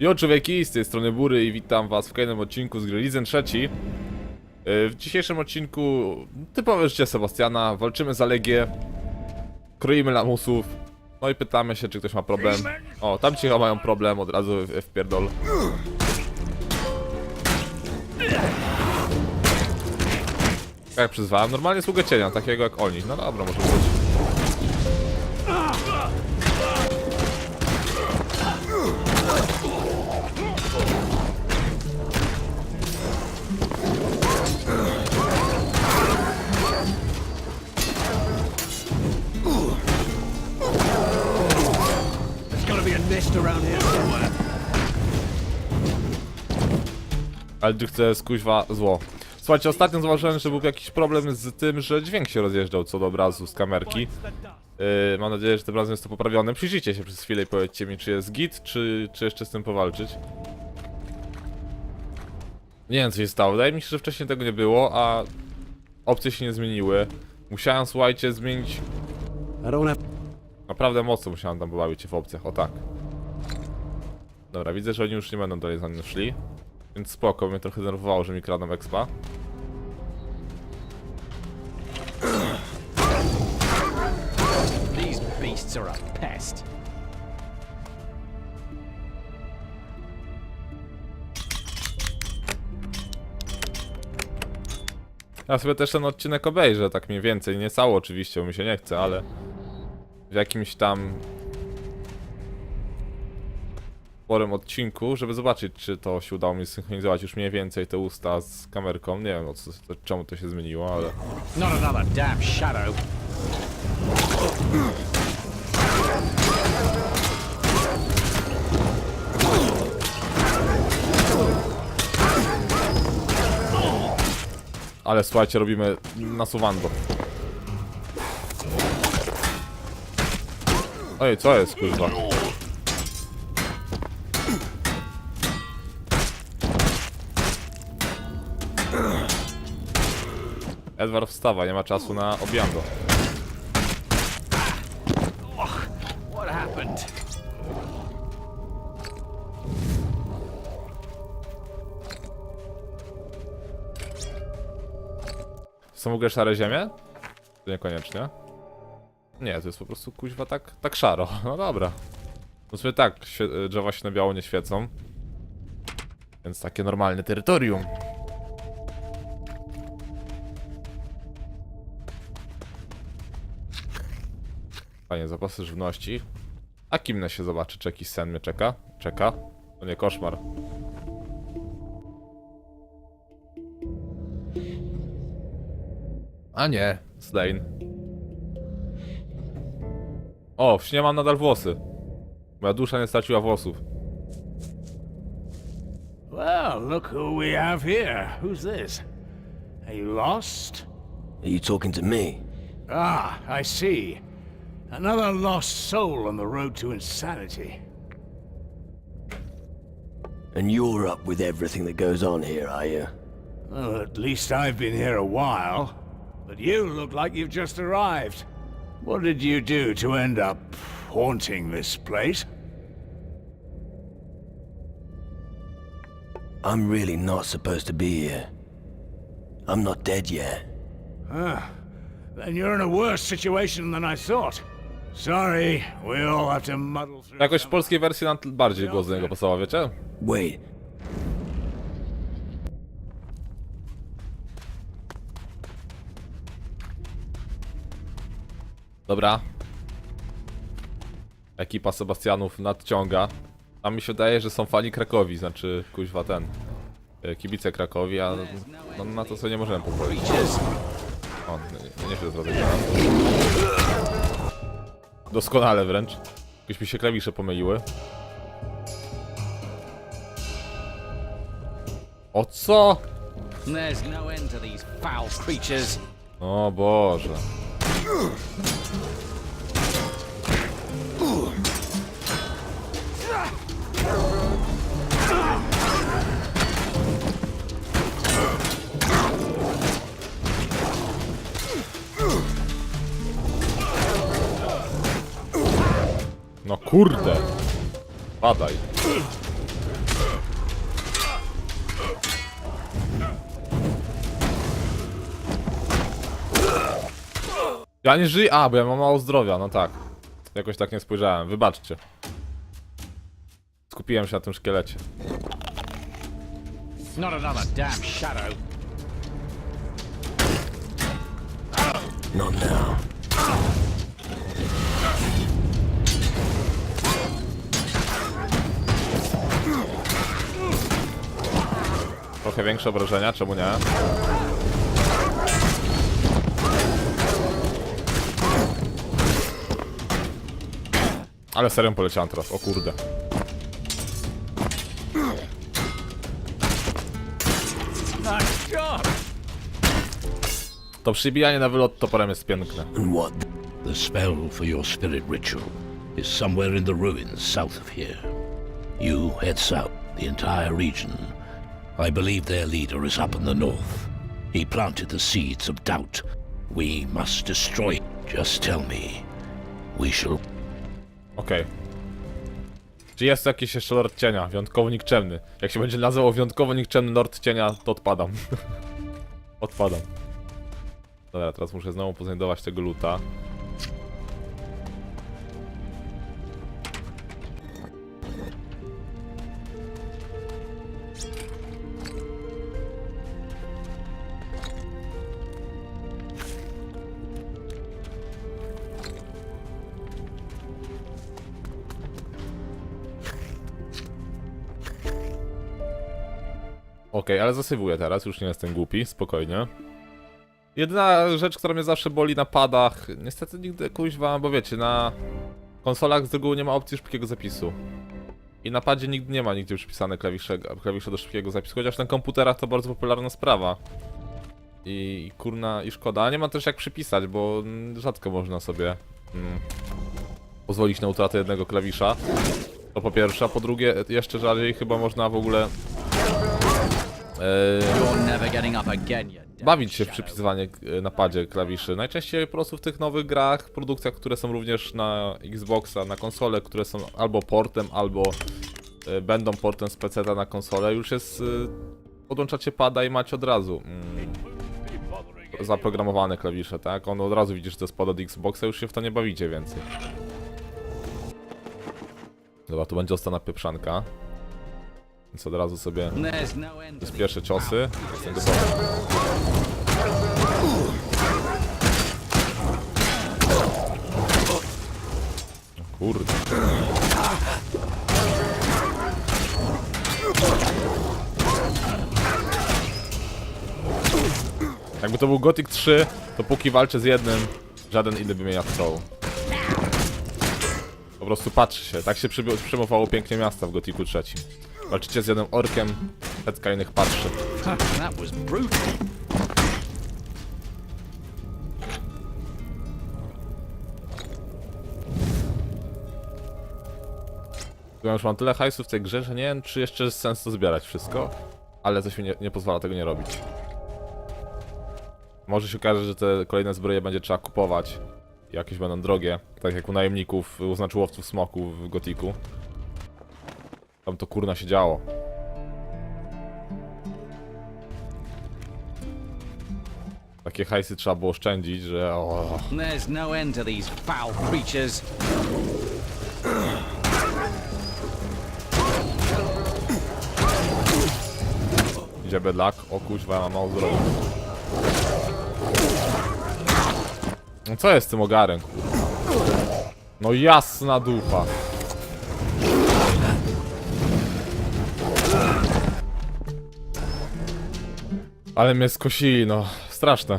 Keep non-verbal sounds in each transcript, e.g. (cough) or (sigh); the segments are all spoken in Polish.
Jo człowieki, z tej strony Bury i witam was w kolejnym odcinku z gry 3. Yy, W dzisiejszym odcinku typowe życie Sebastiana, walczymy za Legię, kroimy lamusów, no i pytamy się czy ktoś ma problem. O, tam chyba mają problem, od razu w, pierdol. Jak przyzwałem, normalnie sługę cienia, takiego jak oni. No dobra, może być. Nest around here somewhere. Ale tu chce skuźwa zło. Słuchajcie, ostatnio zauważyłem, że był jakiś problem z tym, że dźwięk się rozjeżdżał co do obrazu z kamerki. Yy, mam nadzieję, że tym razem jest to poprawione. Przyjrzyjcie się przez chwilę i powiedzcie mi, czy jest git, czy, czy jeszcze z tym powalczyć. Nie wiem, co się stało. Wydaje mi się, że wcześniej tego nie było, a opcje się nie zmieniły. Musiałem, słuchajcie, zmienić... Naprawdę mocno musiałem tam pobawić się w opcjach, o tak. Dobra, widzę, że oni już nie będą dalej za mną szli. Więc spoko, mnie trochę denerwowało, że mi kradną expa. These beasts are a pest. Ja sobie też ten odcinek obejrzę, tak mniej więcej. Nie cało oczywiście, bo mi się nie chce, ale w jakimś tam sporym odcinku, żeby zobaczyć, czy to się udało mi synchronizować już mniej więcej te usta z kamerką. Nie wiem, o co, czemu to się zmieniło, ale... Not another damn shadow. Ale słuchajcie, robimy nasuwando. Oj, co jest, kurwa? Edward wstawa, nie ma czasu na happened? Są w ogóle szare ziemie? Niekoniecznie. Nie, to jest po prostu kuźwa tak, tak szaro. (laughs) No dobra. No sobie tak, drzewa się na biało nie świecą. Więc takie normalne terytorium. Fajnie, zapasy żywności. A kimnę się zobaczy, czy jakiś sen mnie czeka? Czeka? To nie koszmar. A nie, Slane. O, w śnie mam nadal włosy. Moja dusza nie straciła włosów. Well, look who we have here. Who's this? Are you lost? Are you talking to me? Ah, I see. Another lost soul on the road to insanity. And you're up with everything that goes on here, are you? Well, at least I've been here a while. But you look like you've just arrived. What did you do to end up haunting this place? I'm really not supposed to be here. I'm not dead yet. Ah, then you're in a worse situation than I thought. Sorry, we'll have to muddle through. Jakoś w polskiej wersji nam bardziej głos do niego pasował, wiecie? Wait, Dobra. Ekipa Sebastianów nadciąga. A mi się wydaje, że są fani Krakowi, znaczy kuźwa ten. e, Kibice Krakowi, a no, na to sobie nie możemy pozwolić. O, nie, nie się zrobić. Doskonale wręcz. Jakieś mi się klawisze pomyliły. O co? No. O Boże. No kurde. Padaj. Ja nie żyję. A, bo ja mam mało zdrowia, no tak. Jakoś tak nie spojrzałem, wybaczcie. Skupiłem się na tym szkielecie. Not another damn shadow. Not now. Trochę większe obrażenia, czemu nie? Ale serią poleciałem teraz, o kurde. To przybijanie na wylot toporem jest piękne. And? The spell for your spirit ritual is somewhere in the ruins south of here. You head south, the entire region. I believe their leader is up in the north. He planted the seeds of doubt. We must destroy. Just tell me. We shall Okej. Czy jest jakiś jeszcze Lord Cienia, wyjątkowo nikczemny? Jak się będzie nazywał wyjątkowo nikczemny Lord Cienia, to odpadam. (laughs) odpadam. Dobra, teraz muszę znowu poznajdować tego luta. Okej, ale zasywuję teraz, już nie jestem głupi, spokojnie. Jedyna rzecz, która mnie zawsze boli na padach, niestety nigdy kuźwa, bo wiecie, na konsolach z reguły nie ma opcji szybkiego zapisu. I na padzie nigdy nie ma nigdzie przypisane klawisze, klawisze do szybkiego zapisu, chociaż na komputerach to bardzo popularna sprawa. I, i kurna, i szkoda. A nie ma też jak przypisać, bo rzadko można sobie mm, pozwolić na utratę jednego klawisza. To po pierwsze, a po drugie, jeszcze rzadziej chyba można w ogóle e, damn bawić się w przypisywanie e, na padzie klawiszy. Najczęściej po prostu w tych nowych grach, produkcjach, które są również na Xboxa, na konsole, które są albo portem, albo e, będą portem z PC na konsolę, już jest. E, podłączacie pada i macie od razu mm, zaprogramowane klawisze, tak? On od razu widzisz, że to jest pod od Xboxa, już się w to nie bawicie więcej. Dobra, tu będzie ostana pieprzanka. Więc od razu sobie to these pierwsze ciosy. Kurde. Jakby to był Gothic 3, to póki walczę z jednym, żaden inny by mnie nie atakował. Po prostu patrzy się, tak się przejmowało pięknie miasta w Gothicu 3. Walczycie z jednym orkiem, setka innych patrzy. That was brutal. Ja już mam tyle hajsu w tej grze, że nie wiem, czy jeszcze jest sens to zbierać wszystko, ale coś mi nie, nie pozwala tego nie robić. Może się okaże, że te kolejne zbroje będzie trzeba kupować. Jakieś będą drogie, tak jak u najemników, u znaczyłowców smoków w Gotiku. Tam to kurna się działo. Takie hajsy trzeba było oszczędzić, że o, There's no end to these foul creatures. Idzie bydlak. O kuźwa, ja mam mało zdrowia. No co jest z tym ogarem, kurwa? No jasna dupa. Ale mnie skosili, no. Straszne.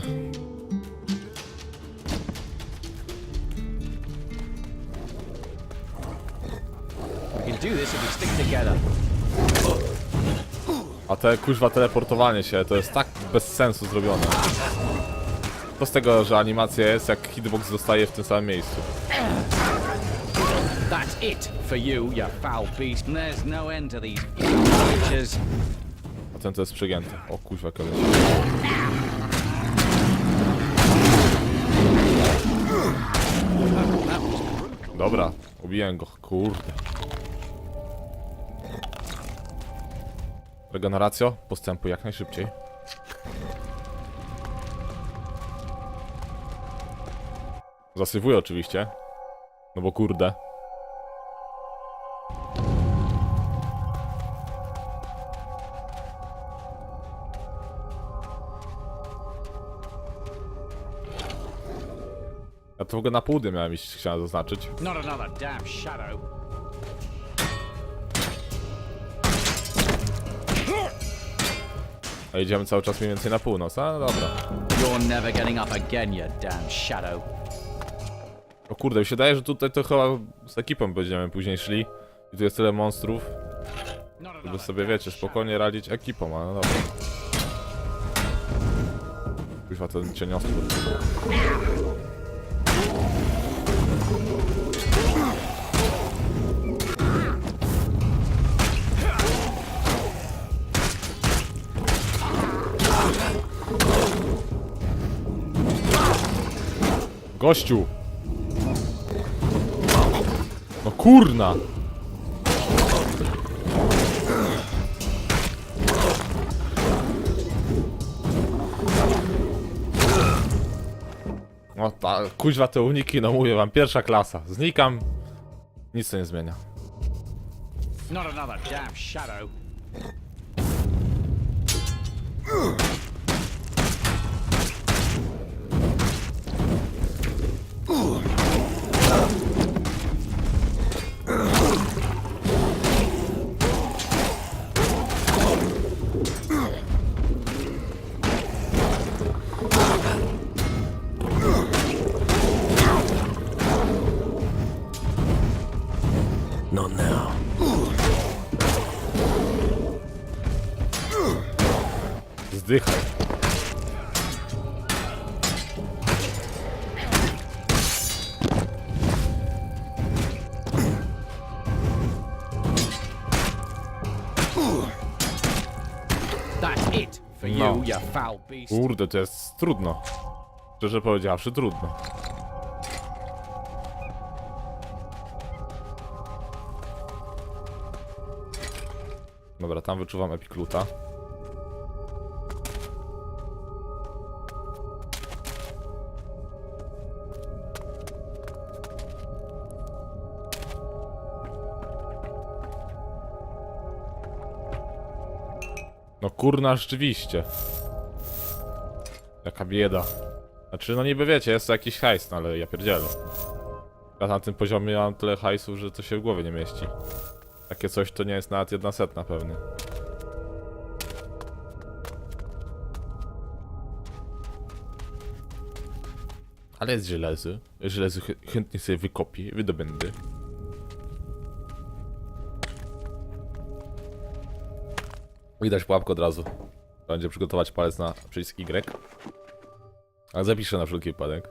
We can do this if we stick together. A te kuźwa teleportowanie się to jest tak bez sensu zrobione. To z tego, że animacja jest jak hitbox zostaje w tym samym miejscu. That's it for you, you foul beast. There's no end to these creatures. Ten to jest przegięty. O kuźwa koleś. Dobra, ubiłem go, kurde. Regeneracja, postępuj jak najszybciej. Zasywuję oczywiście. No bo kurde. To w ogóle na południe miałem iść, chciałem zaznaczyć. Not another damn shadow. A idziemy cały czas mniej więcej na północ, a? No dobra. You're never getting up again, you damn shadow. O kurde, mi się daje, że tutaj to chyba z ekipą będziemy później szli. I tu jest tyle monstrów, żeby sobie, wiecie, spokojnie radzić ekipą, ale no dobra. Kuźwa, ten cieniostwór. Gościu! No kurna! Ta, kuźwa te uniki, no mówię wam, pierwsza klasa. Znikam, nic to nie zmienia. Not another damn shadow. Not You, No. Kurde, to jest trudno. Szczerze powiedziawszy, trudno. Dobra, tam wyczuwam epikluta. Kurna, rzeczywiście. Jaka bieda. Znaczy, no niby wiecie, jest to jakiś hajs, no ale ja pierdzielę. Ja na tym poziomie mam tyle hajsu, że to się w głowie nie mieści. Takie coś to nie jest nawet jedna setna pewnie. Ale jest żelazo. Żelazo chę- chętnie sobie wykopię, wydobędę. Widać pułapkę od razu. Będzie przygotować palec na przycisk Y. Ale zapiszę na wszelki wypadek.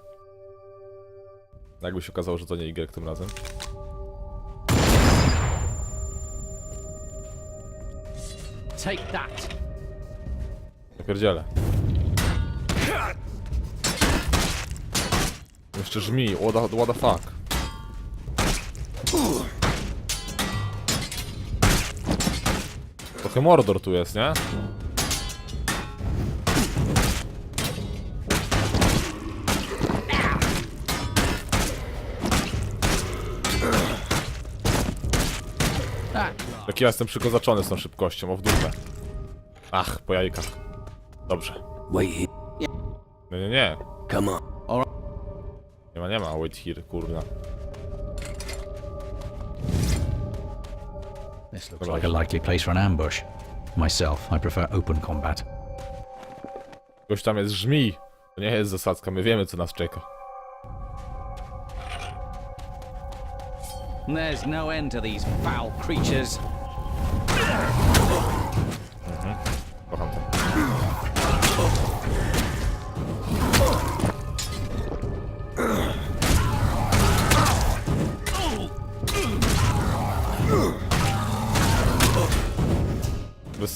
Jakby się okazało, że to nie Y tym razem. Take that. Ja pierdzielę. Jeszcze żmi, what the, what the fuck. Trochę Mordor tu jest, nie? Jak ja jestem przykozaczony z tą szybkością, o w dupę. Ach, po jajkach. Dobrze. Nie, nie, nie. Come on. Nie ma, nie ma, wait here, kurna. This looks like a likely place for an ambush. Myself, I prefer open combat. Gość tam jest żmi. To nie jest zasadzka, my wiemy co nas czeka. There's no end to these foul creatures.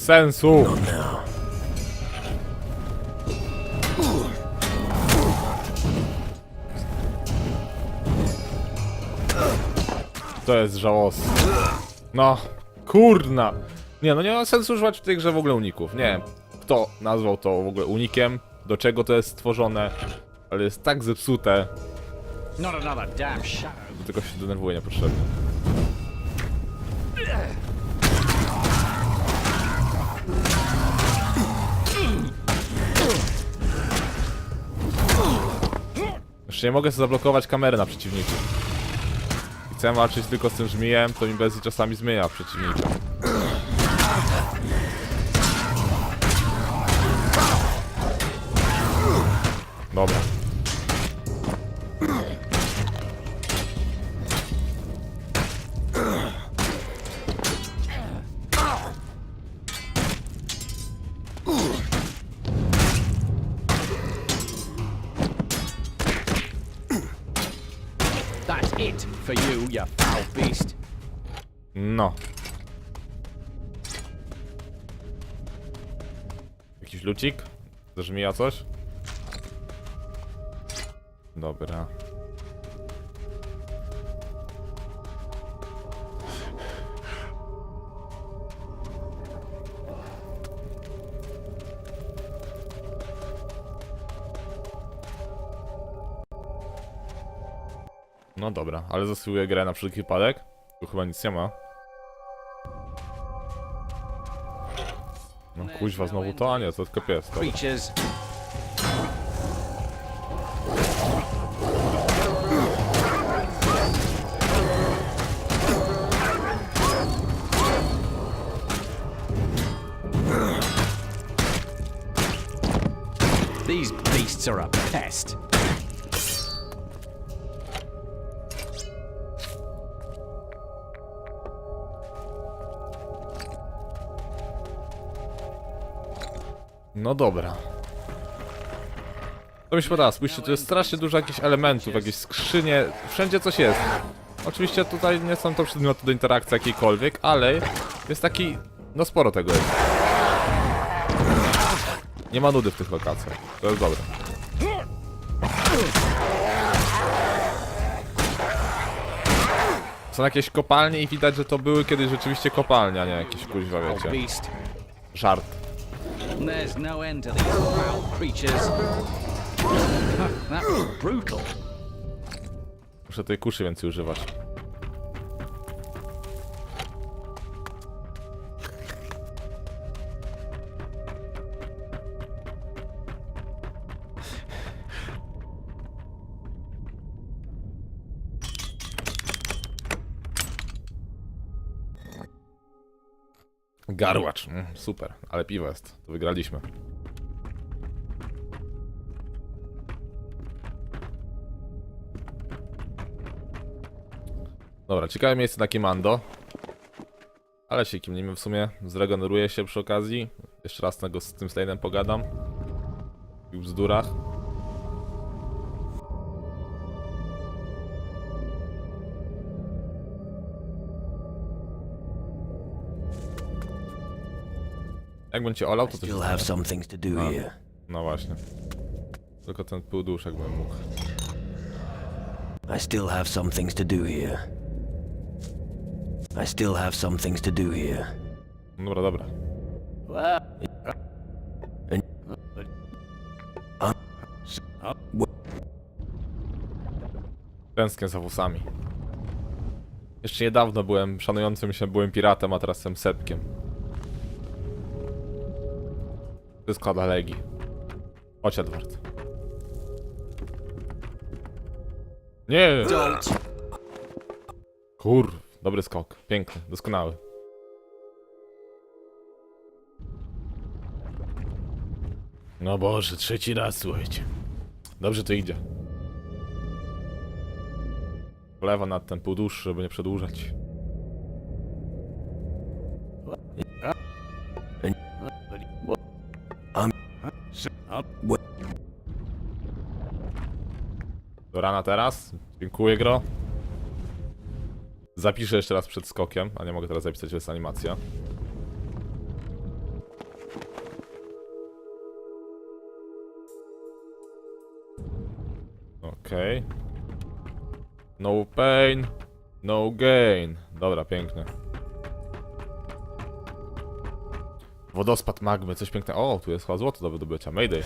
Sensu! To jest żałosne. No, kurna. Nie, no nie ma sensu używać w tej grze w ogóle uników. Nie wiem, kto nazwał to w ogóle unikiem, do czego to jest stworzone, ale jest tak zepsute. Shadow. Tylko się denerwuję niepotrzebnie. Nie mogę sobie zablokować kamery na przeciwniku. I chcę walczyć tylko z tym żmijem, to mi bez czasami zmienia przeciwnika. Dobra. No. Jakiś lucik? Zażmija coś? Dobra. No dobra, ale zasyłuję grę na wszelki wypadek. Tu chyba nic nie ma. No kuźwa, znowu to? A nie, to tylko pies. Dobra. Creatures. These beasts are a pest. No dobra. To mi się podoba, spójrzcie, tu jest strasznie dużo jakichś elementów, jakieś skrzynie, wszędzie coś jest. Oczywiście tutaj nie są to przedmioty do interakcji jakiejkolwiek, ale jest taki, no sporo tego jest. Nie ma nudy w tych lokacjach, to jest dobre. Są jakieś kopalnie i widać, że to były kiedyś rzeczywiście kopalnie, a nie jakieś kuźwa, wiecie. beast. Żart. There's no end to these foul creatures. that was brutal. Muszę tej kuszy więcej używać. Garłacz, super, ale piwo jest, to wygraliśmy. Dobra, ciekawe miejsce na Kimando. Ale się kimnimy w sumie. Zregeneruję się przy okazji. Jeszcze raz z tym Slane'em pogadam. I w bzdurach. Jakbym cię olał, to. Still have some things to do here. No właśnie. Tylko ten pół duszek bym mógł. I still have some things to do here. I still have some things to do here. Dobra, dobra. Tęsknię za włosami. Jeszcze niedawno byłem szanującym się, byłem piratem, a teraz jestem sepkiem. Jest składa Legii. Chodź, Edward. Nie! Kur... Dobry skok. Piękny, doskonały. No Boże, trzeci raz, słuchajcie. Dobrze to idzie. Lewa nad ten pół dłuższy, żeby nie przedłużać. Do rana teraz. Dziękuję, gro. Zapiszę jeszcze raz przed skokiem, a nie mogę teraz zapisać, jest animacja. Okej. No pain, no gain. Dobra, pięknie. Wodospad magmy, coś piękne. O, tu jest chyba złoto do wydobycia. Mayday.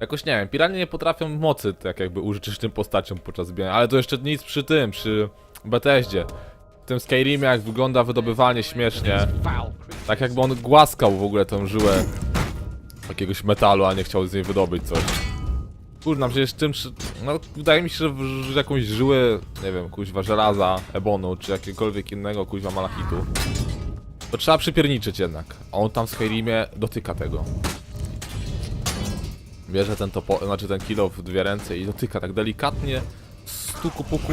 Jakoś nie wiem, piranie nie potrafią mocy tak jakby użyczyć tym postaciom podczas biegania, ale to jeszcze nic przy tym, przy Bethesdzie. W tym Skyrimie jak wygląda wydobywanie śmiesznie. Tak jakby on głaskał w ogóle tą żyłę jakiegoś metalu, a nie chciał z niej wydobyć coś. Kurna, przecież tym, czy- no wydaje mi się, że, że jakąś żyłę, nie wiem, kuźwa żelaza, ebonu, czy jakiegokolwiek innego kuźwa malachitu, to trzeba przypierniczyć jednak. A on tam w Skyrimie dotyka tego. Bierze ten topo, znaczy ten kilo w dwie ręce i dotyka tak delikatnie, stuku puku.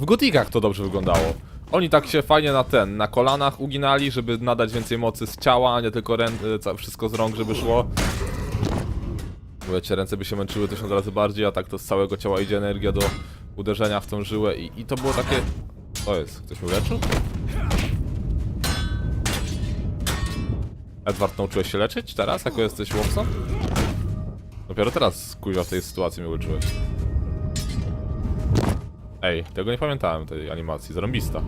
W gotikach to dobrze wyglądało. Oni tak się fajnie na ten, na kolanach uginali, żeby nadać więcej mocy z ciała, a nie tylko e, wszystko z rąk, żeby szło. Wiecie, ręce by się męczyły tysiąc razy bardziej, a tak to z całego ciała idzie energia do uderzenia w tą żyłę i, i to było takie... Co jest? Ktoś mnie leczył? Edward, nauczyłeś się leczyć teraz, jako jesteś łowcą? Dopiero teraz, kuźwa, w tej sytuacji mnie uczyłeś. Ej, tego nie pamiętałem, tej animacji, zarąbista.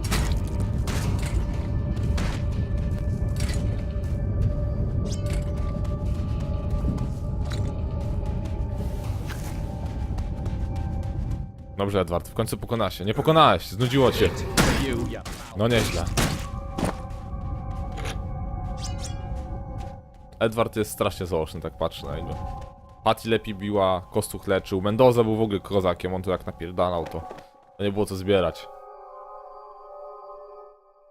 Dobrze, Edward, w końcu pokonasz się. Nie pokonałeś, znudziło cię. No nieźle. Edward jest strasznie założny, tak patrzę na niego. Patty lepiej biła, Kostuch leczył, Mendoza był w ogóle kozakiem, on to jak napierdalał, to, to nie było co zbierać.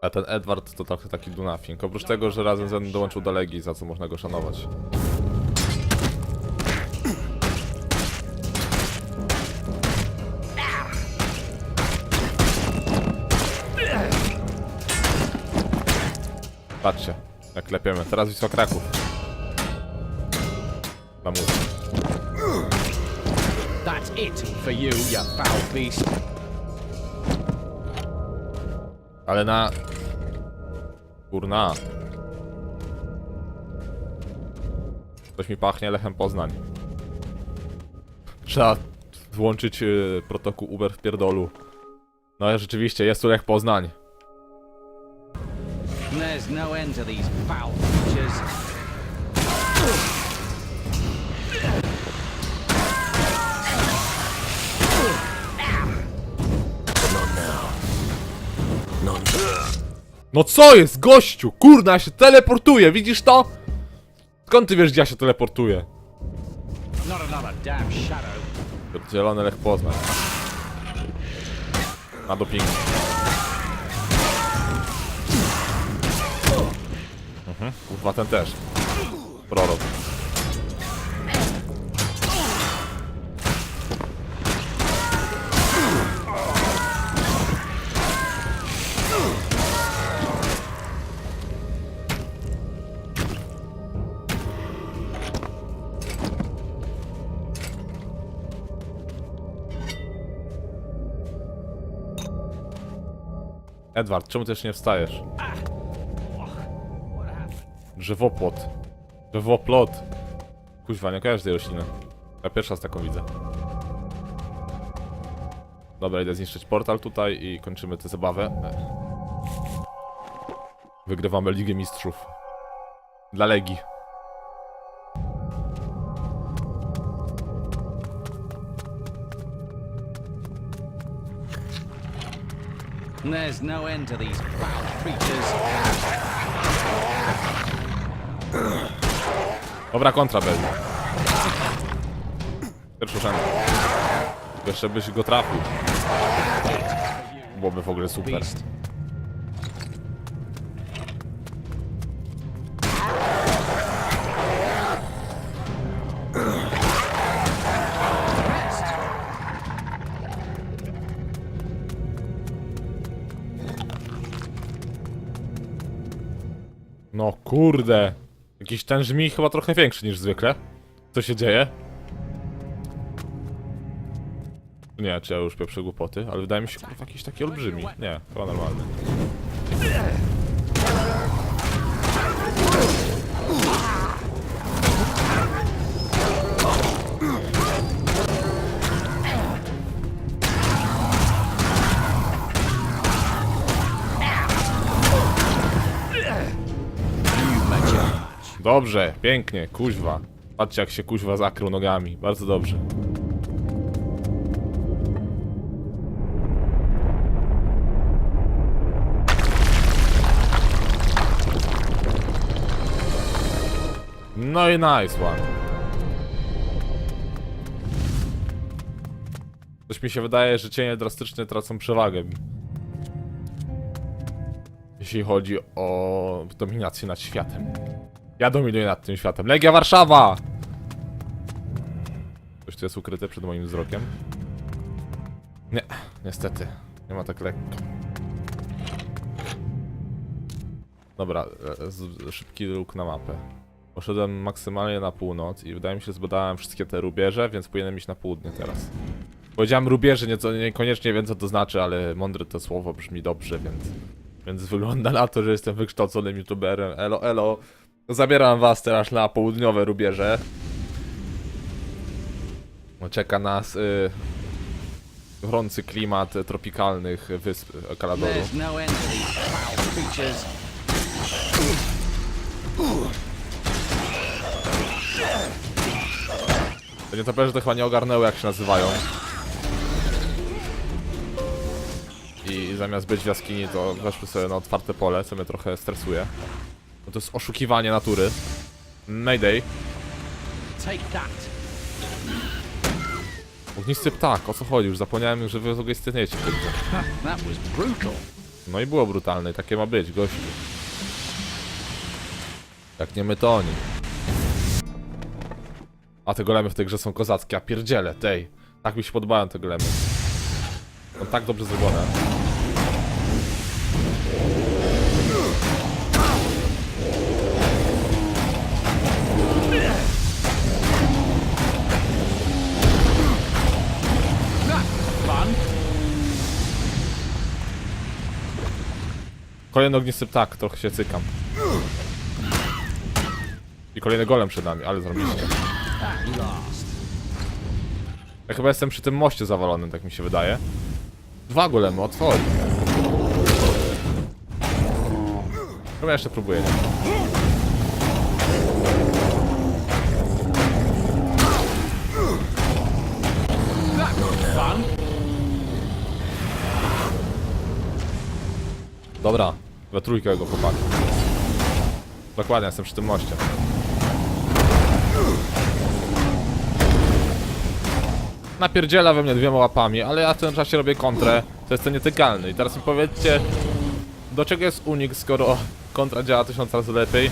A ten Edward to trochę taki nothing. Oprócz tego, że razem ze mną dołączył do Legii, za co można go szanować. Patrzcie, jak lepiemy. Teraz Wisła Kraków. Lamus. That's it for you, you foul beast. Ale na... Kurna. Coś mi pachnie Lechem Poznań. Trzeba włączyć y, protokół Uber w pierdolu. No rzeczywiście, jest tu Lech Poznań. There's no end to these foul creatures. No co jest, gościu? Kurna, ja się teleportuje, widzisz to? Skąd ty wiesz, gdzie ja się teleportuję? Zielony Lech Poznań. Na dopingu. Mhm, kurwa ten też. Prorok. Edward, czemu też nie wstajesz? Drzewopłot. Drzewoplot. Kuźwa, nie kojarzysz tej rośliny. Ja pierwszy raz taką widzę. Dobra, idę zniszczyć portal tutaj i kończymy tę zabawę. Wygrywamy Ligę Mistrzów. Dla Legii. There's no end to these foul creatures. Dobra, kontra Beli. Pierwszy rzęd. Jeszcze byś go trafił. Byłoby w ogóle super. No kurde. Jakiś ten żmij chyba trochę większy niż zwykle. Co się dzieje? Nie, czy ja już pieprzę głupoty, ale wydaje mi się kurwa jakiś taki olbrzymi. Nie, chyba normalny. Dobrze, pięknie, kuźwa. Patrzcie jak się kuźwa zakrył nogami. Bardzo dobrze. No i nice one. Coś mi się wydaje, że cienie drastycznie tracą przewagę. Jeśli chodzi o dominację nad światem. Ja dominuję nad tym światem. Legia Warszawa! Coś tu jest ukryte przed moim wzrokiem. Nie, niestety. Nie ma tak lekko. Dobra, e, szybki luk na mapę. Poszedłem maksymalnie na północ i wydaje mi się, że zbadałem wszystkie te rubieże, więc powinienem iść na południe teraz. Powiedziałem rubieże, nieco, niekoniecznie wiem co to znaczy, ale mądre to słowo brzmi dobrze, więc... Więc wygląda na to, że jestem wykształconym youtuberem. Elo, elo. Zabieram was teraz na południowe rubieże. Czeka nas y, gorący klimat tropikalnych wysp Kaladoru. There's no end to these foul creatures. To nietoperze to chyba nie ogarnęły jak się nazywają. I zamiast być w jaskini to weszły sobie na otwarte pole, co mnie trochę stresuje. Bo to jest oszukiwanie natury. Mayday. Ognisty ptak, o co chodzi? Już zapomniałem, że wy was brutal. No i było brutalne takie ma być, gościu. Jak nie my to oni. A te golemy w tej grze są kozackie, a pierdziele, tej. Tak mi się podobają te golemy. Są tak dobrze zrobione. Kolejny ognisty ptak, trochę się cykam. I kolejny golem przed nami, ale zrobiliście. Ja chyba jestem przy tym moście zawalonym, tak mi się wydaje. Dwa golemy, otworzy. Chyba jeszcze próbuję. Dobra, we trójkę go chłopaki. Dokładnie, jestem przy tym moście. Napierdziela we mnie dwiema łapami, ale ja w tym czasie robię kontrę. To jest to nietykalny. I teraz mi powiedzcie, do czego jest unik, skoro kontra działa tysiąc razy lepiej?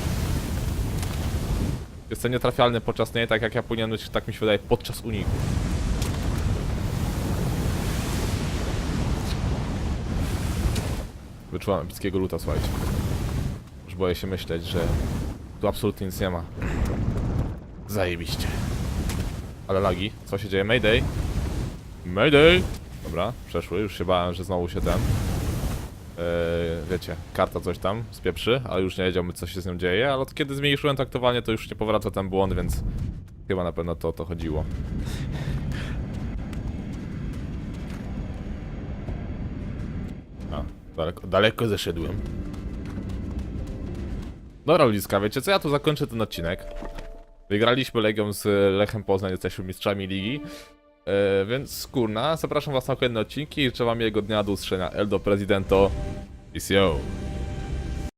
Jest to nietrafialny podczas niej, tak jak ja powinien być, tak mi się wydaje, podczas uniku. Wyczułam epickiego luta, słuchajcie. Już boję się myśleć, że tu absolutnie nic nie ma. Zajebiście. Ale lagi, co się dzieje? Mayday! Mayday! Dobra, przeszły, już się bałem, że znowu się ten... Yy, wiecie, karta coś tam spieprzy, ale już nie wiedziałby co się z nią dzieje, ale od kiedy zmniejszyłem taktowanie, to już nie powraca ten błąd, więc chyba na pewno to o to chodziło. A, daleko, daleko zeszedłem. Dobra ludziska, wiecie co, ja tu zakończę ten odcinek. Wygraliśmy Legią z Lechem Poznań, jesteśmy mistrzami ligi. E, więc kurna, zapraszam was na kolejne odcinki i życzę wam miłego dnia do usłyszenia. Eldo Prezydento. Peace yo.